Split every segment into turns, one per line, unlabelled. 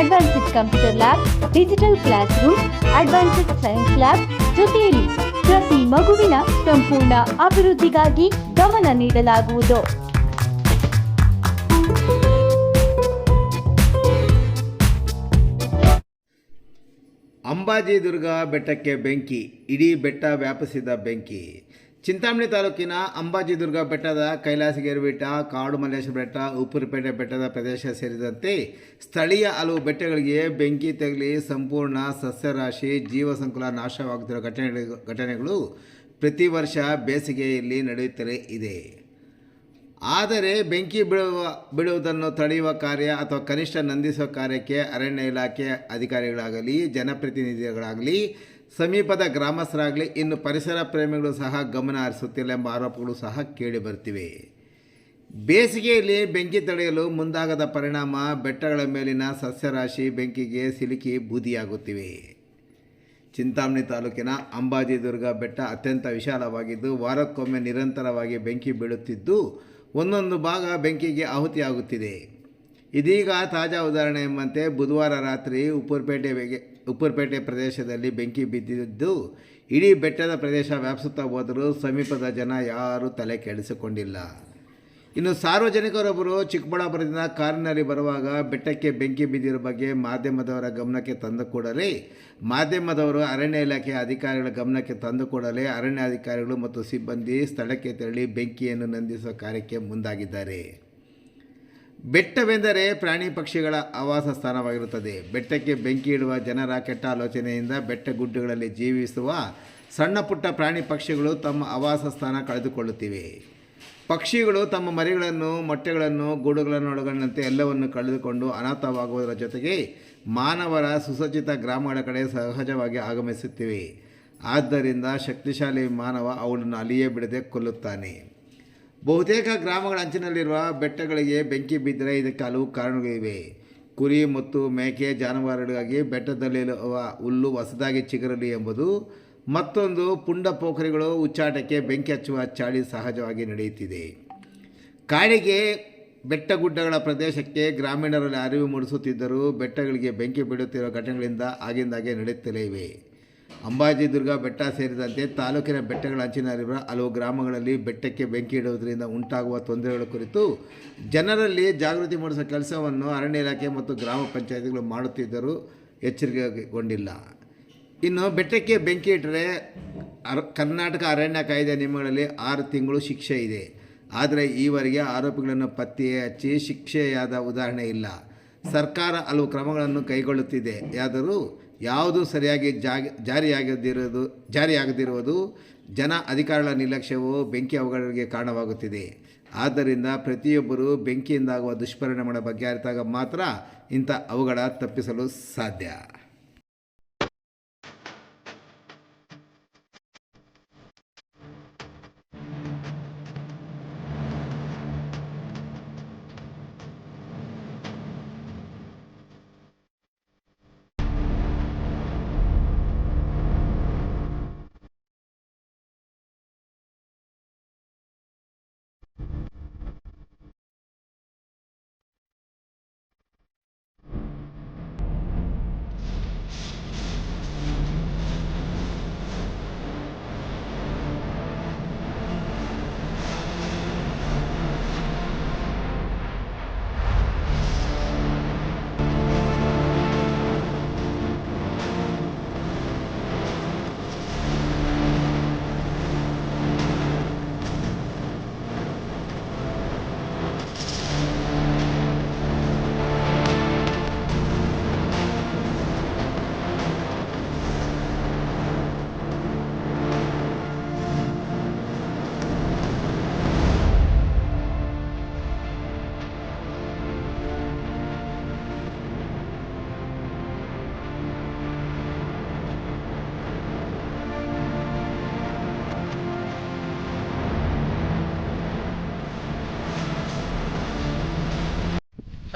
Advanced computer lab digital class room advanced science lab ಜೊತೆಯಲ್ಲಿ ಪ್ರತಿ ಮಗುವಿನ ಸಂಪೂರ್ಣ ಅಭಿವೃದ್ಧಿಗಾಗಿ ಗಮನ ನೀಡಲಾಗುವುದು.
ಅಂಬಾಜಿ ದುರ್ಗ ಬೆಟ್ಟಕ್ಕೆ ಬೆಂಕಿ, ಇಡೀ ಬೆಟ್ಟ ವ್ಯಾಪಿಸಿದ ಬೆಂಕಿ. ಚಿಂತಾಮಣಿ ತಾಲೂಕಿನ ಅಂಬಾಜಿ ದುರ್ಗ ಬೆಟ್ಟದ ಕೈಲಾಸಗೇರಿ ಬೆಟ್ಟ ಕಾಡು ಮಲ್ಲೇಶ್ವರ ಬೆಟ್ಟ, ಉಪ್ಪುರಪೇಟೆ ಬೆಟ್ಟದ ಪ್ರದೇಶ ಸೇರಿದಂತೆ ಸ್ಥಳೀಯ ಹಲವು ಬೆಟ್ಟಗಳಿಗೆ ಬೆಂಕಿ ತಗಲಿ ಸಂಪೂರ್ಣ ಸಸ್ಯರಾಶಿ, ಜೀವ ಸಂಕುಲ ನಾಶವಾಗುತ್ತಿರುವ ಘಟನೆ ಘಟನೆಗಳು ಪ್ರತಿ ವರ್ಷ ಬೇಸಿಗೆಯಲ್ಲಿ ನಡೆಯುತ್ತಲೇ ಇದೆ. ಆದರೆ ಬೆಂಕಿ ಬಿಡುವ ಬಿಡುವುದನ್ನು ತಡೆಯುವ ಕಾರ್ಯ ಅಥವಾ ಕನಿಷ್ಠ ನಂದಿಸುವ ಕಾರ್ಯಕ್ಕೆ ಅರಣ್ಯ ಇಲಾಖೆ ಅಧಿಕಾರಿಗಳಾಗಲಿ, ಜನಪ್ರತಿನಿಧಿಗಳಾಗಲಿ ಸಮೀಪದ ಗ್ರಾಮಸ್ಥರಾಗಲಿ ಇನ್ನು ಪರಿಸರ ಪ್ರೇಮಿಗಳು ಸಹ ಗಮನ ಹರಿಸುತ್ತಿಲ್ಲ ಎಂಬ ಆರೋಪಗಳು ಸಹ ಕೇಳಿಬರ್ತಿವೆ ಬೇಸಿಗೆಯಲ್ಲಿ ಬೆಂಕಿ ತಡೆಯಲು ಮುಂದಾಗದ ಪರಿಣಾಮ ಬೆಟ್ಟಗಳ ಮೇಲಿನ ಸಸ್ಯರಾಶಿ ಬೆಂಕಿಗೆ ಸಿಲುಕಿ ಬೂದಿಯಾಗುತ್ತಿವೆ. ಚಿಂತಾಮಣಿ ತಾಲೂಕಿನ ಅಂಬಾಜಿ ದುರ್ಗ ಬೆಟ್ಟ ಅತ್ಯಂತ ವಿಶಾಲವಾಗಿದ್ದು, ವಾರಕ್ಕೊಮ್ಮೆ ನಿರಂತರವಾಗಿ ಬೆಂಕಿ ಬೀಳುತ್ತಿದ್ದು, ಒಂದೊಂದು ಭಾಗ ಬೆಂಕಿಗೆ ಆಹುತಿಯಾಗುತ್ತಿದೆ. ಇದೀಗ ತಾಜಾ ಉದಾಹರಣೆ ಎಂಬಂತೆ ಬುಧವಾರ ರಾತ್ರಿ ಉಪ್ಪುರಪೇಟೆ ಉಪ್ಪುರಪೇಟೆ ಪ್ರದೇಶದಲ್ಲಿ ಬೆಂಕಿ ಬಿದ್ದಿದ್ದು, ಇಡೀ ಬೆಟ್ಟದ ಪ್ರದೇಶ ವ್ಯಾಪಿಸುತ್ತಾ ಹೋದರೂ ಸಮೀಪದ ಜನ ಯಾರೂ ತಲೆ ಕೆಡಿಸಿಕೊಂಡಿಲ್ಲ. ಇನ್ನು ಸಾರ್ವಜನಿಕರೊಬ್ಬರು ಚಿಕ್ಕಬಳ್ಳಾಪುರದಿಂದ ಕಾರಿನಲ್ಲಿ ಬರುವಾಗ ಬೆಟ್ಟಕ್ಕೆ ಬೆಂಕಿ ಬಿದ್ದಿರೋ ಬಗ್ಗೆ ಮಾಧ್ಯಮದವರ ಗಮನಕ್ಕೆ ತಂದು ಕೂಡಲೇ, ಮಾಧ್ಯಮದವರು ಅರಣ್ಯ ಇಲಾಖೆಯ ಅಧಿಕಾರಿಗಳ ಗಮನಕ್ಕೆ ತಂದು ಕೂಡಲೇ ಅರಣ್ಯ ಅಧಿಕಾರಿಗಳು ಮತ್ತು ಸಿಬ್ಬಂದಿ ಸ್ಥಳಕ್ಕೆ ತೆರಳಿ ಬೆಂಕಿಯನ್ನು ನಂದಿಸುವ ಕಾರ್ಯಕ್ಕೆ ಮುಂದಾಗಿದ್ದಾರೆ. ಬೆಟ್ಟವೆಂದರೆ ಪ್ರಾಣಿ ಪಕ್ಷಿಗಳ ಆವಾಸ ಸ್ಥಾನವಾಗಿರುತ್ತದೆ. ಬೆಟ್ಟಕ್ಕೆ ಬೆಂಕಿ ಇಡುವ ಜನರ ಕೆಟ್ಟ ಆಲೋಚನೆಯಿಂದ ಬೆಟ್ಟ ಗುಡ್ಡಗಳಲ್ಲಿ ಜೀವಿಸುವ ಸಣ್ಣ ಪುಟ್ಟ ಪ್ರಾಣಿ ಪಕ್ಷಿಗಳು ತಮ್ಮ ಆವಾಸ ಸ್ಥಾನ ಕಳೆದುಕೊಳ್ಳುತ್ತಿವೆ. ಪಕ್ಷಿಗಳು ತಮ್ಮ ಮರಿಗಳನ್ನು, ಮೊಟ್ಟೆಗಳನ್ನು ಗೂಡುಗಳನ್ನು ಒಳಗೊಂಡಂತೆ ಎಲ್ಲವನ್ನು ಕಳೆದುಕೊಂಡು ಅನಾಥವಾಗುವುದರ ಜೊತೆಗೆ ಮಾನವರ ಸುಸಜ್ಜಿತ ಗ್ರಾಮಗಳ ಕಡೆ ಸಹಜವಾಗಿ ಆಗಮಿಸುತ್ತಿವೆ. ಆದ್ದರಿಂದ ಶಕ್ತಿಶಾಲಿ ಮಾನವ ಅವುಗಳನ್ನು ಅಲ್ಲಿಯೇ ಬಿಡದೆ ಕೊಲ್ಲುತ್ತಾನೆ. ಬಹುತೇಕ ಗ್ರಾಮಗಳ ಅಂಚಿನಲ್ಲಿರುವ ಬೆಟ್ಟಗಳಿಗೆ ಬೆಂಕಿ ಬಿದ್ದರೆ ಇದಕ್ಕೆ ಹಲವು ಕಾರಣಗಳಿವೆ. ಕುರಿ, ಮತ್ತು, ಮೇಕೆ, ಜಾನುವಾರುಗಳಿಗಾಗಿ ಬೆಟ್ಟದಲ್ಲಿರುವ ಹುಲ್ಲು ಹೊಸದಾಗಿ ಚಿಗರಲಿ ಎಂಬುದು ಮತ್ತೊಂದು ಪುಂಡ ಪೋಖರಿಗಳು ಉಚ್ಚಾಟಕ್ಕೆ ಬೆಂಕಿ ಹಚ್ಚುವ ಚಾಳಿ ಸಹಜವಾಗಿ ನಡೆಯುತ್ತಿದೆ. ಕಾಡಿಗೆ ಬೆಟ್ಟಗುಡ್ಡಗಳ ಪ್ರದೇಶಕ್ಕೆ ಗ್ರಾಮೀಣರಲ್ಲಿ ಅರಿವು ಮೂಡಿಸುತ್ತಿದ್ದರೂ ಬೆಟ್ಟಗಳಿಗೆ ಬೆಂಕಿ ಬಿಡುತ್ತಿರುವ ಘಟನೆಗಳಿಂದ ಆಗಿಂದಾಗೆ ನಡೆಯುತ್ತಲೇ ಇವೆ. ಅಂಬಾಜಿ ದುರ್ಗ ಬೆಟ್ಟ ಸೇರಿದಂತೆ ತಾಲೂಕಿನ ಬೆಟ್ಟಗಳ ಅಂಚಿನಲ್ಲಿರುವ ಹಲವು ಗ್ರಾಮಗಳಲ್ಲಿ ಬೆಟ್ಟಕ್ಕೆ ಬೆಂಕಿ ಇಡುವುದರಿಂದ ಉಂಟಾಗುವ ತೊಂದರೆಗಳ ಕುರಿತು ಜನರಲ್ಲಿ ಜಾಗೃತಿ ಮೂಡಿಸುವ ಕೆಲಸವನ್ನು ಅರಣ್ಯ ಇಲಾಖೆ ಮತ್ತು ಗ್ರಾಮ ಪಂಚಾಯತಿಗಳು ಮಾಡುತ್ತಿದ್ದರೂ ಎಚ್ಚರಿಕೆಗೊಂಡಿಲ್ಲ. ಇನ್ನು ಬೆಟ್ಟಕ್ಕೆ ಬೆಂಕಿ ಇಟ್ಟರೆ ಕರ್ನಾಟಕ ಅರಣ್ಯ ಕಾಯ್ದೆ ನಿಯಮಗಳಲ್ಲಿ ಆರು ತಿಂಗಳು ಶಿಕ್ಷೆ ಇದೆ. ಆದರೆ ಈವರೆಗೆ ಆರೋಪಿಗಳನ್ನು ಪತ್ತೆ ಹಚ್ಚಿ ಶಿಕ್ಷೆಯಾದ ಉದಾಹರಣೆ ಇಲ್ಲ. ಸರ್ಕಾರ ಹಲವು ಕ್ರಮಗಳನ್ನು ಕೈಗೊಳ್ಳುತ್ತಿದೆ. ಆದರೂ ಯಾವುದು ಸರಿಯಾಗಿ ಜಾಗ, ಜಾರಿಯಾಗದಿರೋದು, ಜಾರಿಯಾಗದಿರುವುದು ಜನ ಅಧಿಕಾರಿಗಳ ನಿರ್ಲಕ್ಷ್ಯವು ಬೆಂಕಿ ಅವಘಡಗಳಿಗೆ ಕಾರಣವಾಗುತ್ತಿದೆ. ಆದ್ದರಿಂದ ಪ್ರತಿಯೊಬ್ಬರೂ ಬೆಂಕಿಯಿಂದಾಗುವ ದುಷ್ಪರಿಣಾಮಗಳ ಬಗ್ಗೆ ಅರಿತಾಗ ಮಾತ್ರ ಇಂಥ ಅವುಗಳ ತಪ್ಪಿಸಲು ಸಾಧ್ಯ.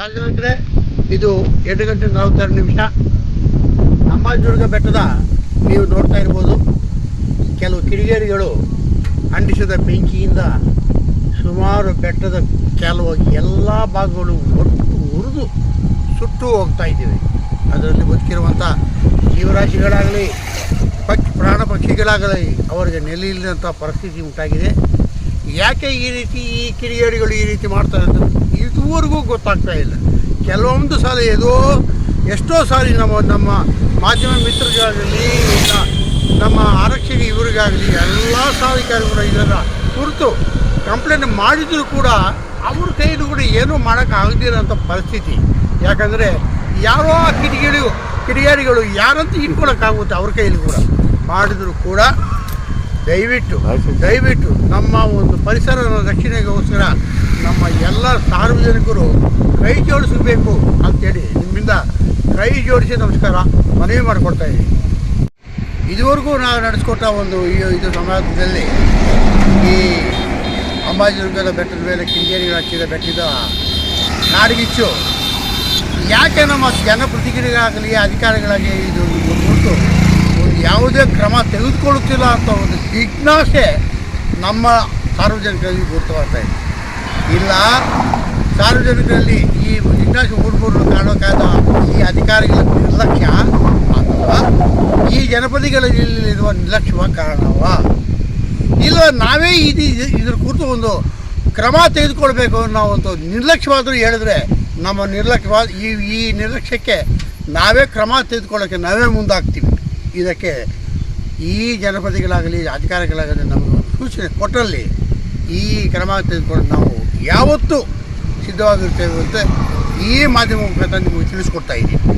ಸಾರ್ವಜನಿಕರೇ ಇದು ಎರಡು ಗಂಟೆ ನಲವತ್ತೆರಡು ನಿಮಿಷ. ಅಂಬಾಜುರ್ಗ ಬೆಟ್ಟದ ನೀವು ನೋಡ್ತಾ ಇರ್ಬೋದು. ಕೆಲವು ಕಿಡಿಗೇರಿಗಳು ಅಂಟಿಸಿದ ಬೆಂಕಿಯಿಂದ ಸುಮಾರು ಬೆಟ್ಟದ ಕೆಲವು ಎಲ್ಲ ಭಾಗಗಳು ಒಟ್ಟು ಹುರಿದು ಸುಟ್ಟು ಹೋಗ್ತಾ ಇದ್ದೀವಿ. ಅದರಲ್ಲಿ ಬದುಕಿರುವಂಥ ಜೀವರಾಶಿಗಳಾಗಲಿ, ಪಕ್ಷಿ ಪ್ರಾಣ ಪಕ್ಷಿಗಳಾಗಲಿ ಅವರಿಗೆ ನೆಲೆಯಿಲ್ಲದಂಥ ಪರಿಸ್ಥಿತಿ ಉಂಟಾಗಿದೆ. ಯಾಕೆ ಈ ರೀತಿ ಈ ಕಿಡಿಗೇಡಿಗಳು ಈ ರೀತಿ ಮಾಡ್ತಾರೆ ಅಂತ ಇದುವರೆಗೂ ಗೊತ್ತಾಗ್ತಾ ಇಲ್ಲ. ಕೆಲವೊಂದು ಸಾಲ ಏದೋ ಎಷ್ಟೋ ಸಾರಿ ನಮ್ಮ ನಮ್ಮ ಮಾಧ್ಯಮ ಮಿತ್ರರಿಗಾಗಲಿ ಇಲ್ಲ. ನಮ್ಮ ಆರಕ್ಷಕ ಇವರಿಗಾಗಲಿ ಎಲ್ಲ ಸಾಧಿಕಾರಿ ಕೂಡ ಇದನ್ನು ಕುರಿತು ಕಂಪ್ಲೇಂಟ್ ಮಾಡಿದರೂ ಕೂಡ ಅವ್ರ ಕೈಲೂ ಕೂಡ ಏನೂ ಮಾಡೋಕ್ಕಾಗದಿರೋಂಥ ಪರಿಸ್ಥಿತಿ. ಯಾಕಂದರೆ ಯಾರೋ ಆ ಕಿಟಕಿಗಳು ಕಿಡಿಗೇಡಿಗಳು ಯಾರಂತ ಇಟ್ಕೊಳಕ್ಕಾಗುತ್ತೆ ಅವ್ರ ಕೈಯಲ್ಲಿ ಕೂಡ. ಮಾಡಿದರೂ ಕೂಡ ದಯವಿಟ್ಟು ದಯವಿಟ್ಟು ನಮ್ಮ ಒಂದು ಪರಿಸರ ರಕ್ಷಣೆಗೋಸ್ಕರ ನಮ್ಮ ಎಲ್ಲ ಸಾರ್ವಜನಿಕರು ಕೈ ಜೋಡಿಸಬೇಕು ಅಂತೇಳಿ ನಿಮ್ಮಿಂದ ಕೈ ಜೋಡಿಸಿ ನಮಸ್ಕಾರ ಮನವಿ ಮಾಡಿಕೊಡ್ತಾ ಇದ್ದೀನಿ. ಇದುವರೆಗೂ ನಾವು ನಡೆಸ್ಕೊಟ್ಟ ಒಂದು ಈ ಇದು ಸಮಾಜದಲ್ಲಿ ಈ ಅಂಬಾಜಿದುರ್ಗದ ಬೆಟ್ಟದ ಮೇಲೆ ಕಿಂಗೇರಿಗಳು ಹಚ್ಚಿದ ಬೆಟ್ಟಿದ ನಾಡಗಿಚ್ಚು. ಯಾಕೆ ನಮ್ಮ ಜನಪ್ರತಿನಿಧಿಗಳಾಗಲಿ, ಅಧಿಕಾರಿಗಳಾಗಲಿ ಇದು ಕುರಿತು ಒಂದು ಯಾವುದೇ ಕ್ರಮ ತೆಗೆದುಕೊಳ್ಳುತ್ತಿಲ್ಲ ಅಂತ ಒಂದು ಜಿಜ್ಞಾಸೆ ನಮ್ಮ ಸಾರ್ವಜನಿಕರಿಗೆ ಗುರುತವಾಗ್ತಾ ಇದೆ. ಇಲ್ಲ. ಸಾರ್ವಜನಿಕರಲ್ಲಿ ಈ ಜಿಜ್ಞಾಸೆ ಹುಡುಗರು ಕಾರಣಕ್ಕಾದ ಈ ಅಧಿಕಾರಿಗಳ ನಿರ್ಲಕ್ಷ್ಯ ಅಥವಾ ಈ ಜನಪದಿಗಳಲ್ಲಿರುವ ನಿರ್ಲಕ್ಷ್ಯವ ಕಾರಣವಾ? ಇಲ್ಲ ನಾವೇ ಇದು ಇದ್ರ ಕುರಿತು ಒಂದು ಕ್ರಮ ತೆಗೆದುಕೊಳ್ಬೇಕು ಅನ್ನೋ ಒಂದು ನಿರ್ಲಕ್ಷ್ಯವಾದರೂ ಹೇಳಿದ್ರೆ ನಮ್ಮ ನಿರ್ಲಕ್ಷ್ಯವಾದ ಈ ಈ ನಿರ್ಲಕ್ಷ್ಯಕ್ಕೆ ನಾವೇ ಕ್ರಮ ತೆಗೆದುಕೊಳ್ಳೋಕ್ಕೆ ನಾವೇ ಮುಂದಾಗ್ತೀವಿ. ಇದಕ್ಕೆ ಈ ಜನಪದಿಗಳಾಗಲಿ, ಅಧಿಕಾರಿಗಳಾಗಲಿ ನಮಗೆ ಸೂಚನೆ ಕೊಟ್ಟರಲ್ಲಿ ಈ ಕ್ರಮ ತೆಗೆದುಕೊಂಡು ನಾವು ಯಾವತ್ತೂ ಸಿದ್ಧವಾಗಿರ್ತೇವೆ ಅಂತ ಈ ಮಾಧ್ಯಮ ಮುಖಾಂತರ ನಿಮಗೆ ತಿಳಿಸ್ಕೊಡ್ತಾ ಇದ್ದೀನಿ.